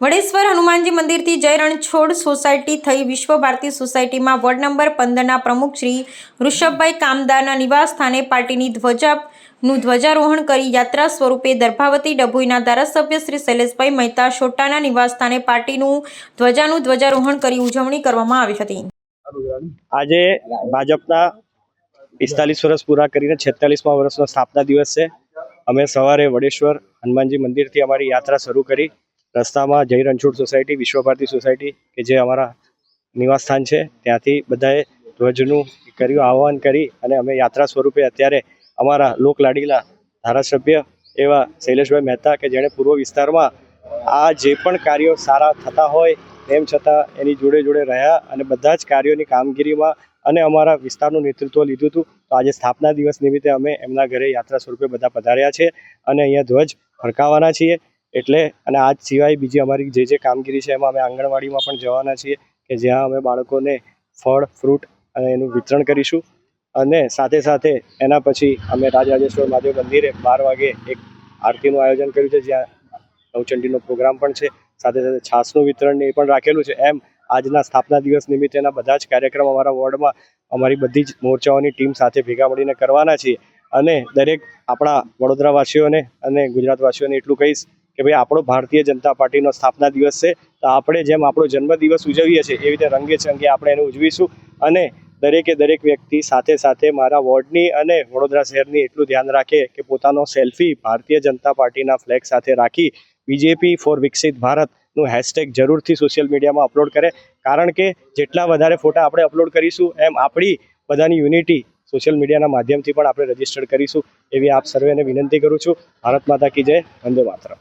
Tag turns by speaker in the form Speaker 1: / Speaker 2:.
Speaker 1: વડેશ્વર હનુમાનજી મંદિરથી જય રણછોડ સોસાયટી થઈ વિશ્વ ભારતી સોસાયટીમાં વોર્ડ નંબર પંદરના પ્રમુખ શ્રી ઋષભભાઈ કામદારના નિવાસ સ્થાને પાર્ટીની ધ્વજાનું ધ્વજારોહણ કરી યાત્રા સ્વરૂપે દર્ભાવતી ડભોઈના ધારાસભ્ય શ્રી શૈલેષભાઈ મહેતા શોટાના નિવાસ સ્થાને પાર્ટીનું ધ્વજાનું ધ્વજારોહણ કરી ઉજવણી કરવામાં આવી હતી.
Speaker 2: આજે ભાજપના પિસ્તાલીસ વર્ષ પૂરા કરીને છેતાલીસમાં વર્ષનો સ્થાપના દિવસ છે. અમે સવારે વડેશ્વર હનુમાનજી મંદિરથી અમારી યાત્રા શરૂ કરી. રસ્તામાં જય રણછોડ સોસાયટી, વિશ્વભારતી સોસાયટી, કે જે અમારા નિવાસ સ્થાન છે, ત્યાંથી બધાએ ધ્વજનું કર્યું, આહવાન કરી અને અમે યાત્રા સ્વરૂપે અત્યારે અમારા લોકલાડીલા ધારાસભ્ય એવા શૈલેષભાઈ મહેતા કે જેણે પૂર્વ વિસ્તારમાં આ જે પણ કાર્યો સારા થતા હોય, તેમ છતાં એની જોડે જોડે રહ્યા અને બધા જ કાર્યોની કામગીરીમાં અને અમારા વિસ્તારનું નેતૃત્વ લીધું હતું. તો આજે સ્થાપના દિવસ નિમિત્તે અમે એમના ઘરે યાત્રા સ્વરૂપે બધા પધાર્યા છે અને અહીંયા ધ્વજ ફરકાવવાના છીએ. એટલે અને આજ સિવાય બીજી અમારી જે જે કામગીરી છે એમાં અમે આંગણવાડીમાં પણ જવાના છીએ કે જ્યાં અમે બાળકોને ફળ, ફ્રૂટ અને એનું વિતરણ કરીશું. અને સાથે સાથે એના પછી અમે રાજરાજેશ્વર મહાદેવ મંદિરે બાર વાગે એક આરતીનું આયોજન કર્યું છે, જ્યાં નવચંડીનો પ્રોગ્રામ પણ છે. સાથે સાથે છાસનું વિતરણ એ પણ રાખેલું છે. એમ આજના સ્થાપના દિવસ નિમિત્તેના બધા જ કાર્યક્રમ અમારા વોર્ડમાં અમારી બધી જ મોરચાઓની ટીમ સાથે ભેગા મળીને કરવાના છીએ. અને દરેક આપણા વડોદરાવાસીઓને અને ગુજરાતવાસીઓને એટલું કહીશ કે ભાઈ આપણો ભારતીય જનતા પાર્ટીનો સ્થાપના દિવસ છે, તો આપણે જેમ આપણો જન્મદિવસ ઉજવીએ છીએ, એવી રીતે રંગે ચંગે આપણે એને ઉજવીશું. અને દરેકે દરેક વ્યક્તિ સાથે સાથે મારા વોર્ડની અને વડોદરા શહેરની એટલું ધ્યાન રાખે કે પોતાનો સેલ્ફી ભારતીય જનતા પાર્ટીના ફ્લેગ સાથે રાખી બીજેપી ફોર વિકસિત ભારતનું હેશટેગ જરૂરથી સોશિયલ મીડિયામાં અપલોડ કરે. કારણ કે જેટલા વધારે ફોટા આપણે અપલોડ કરીશું, એમ આપણી બધાની યુનિટી સોશિયલ મીડિયાના માધ્યમથી પણ આપણે રજિસ્ટર કરીશું. એવી આપ સર્વેને વિનંતી કરું છું. ભારત માતા કી જય. વંદે માતરમ.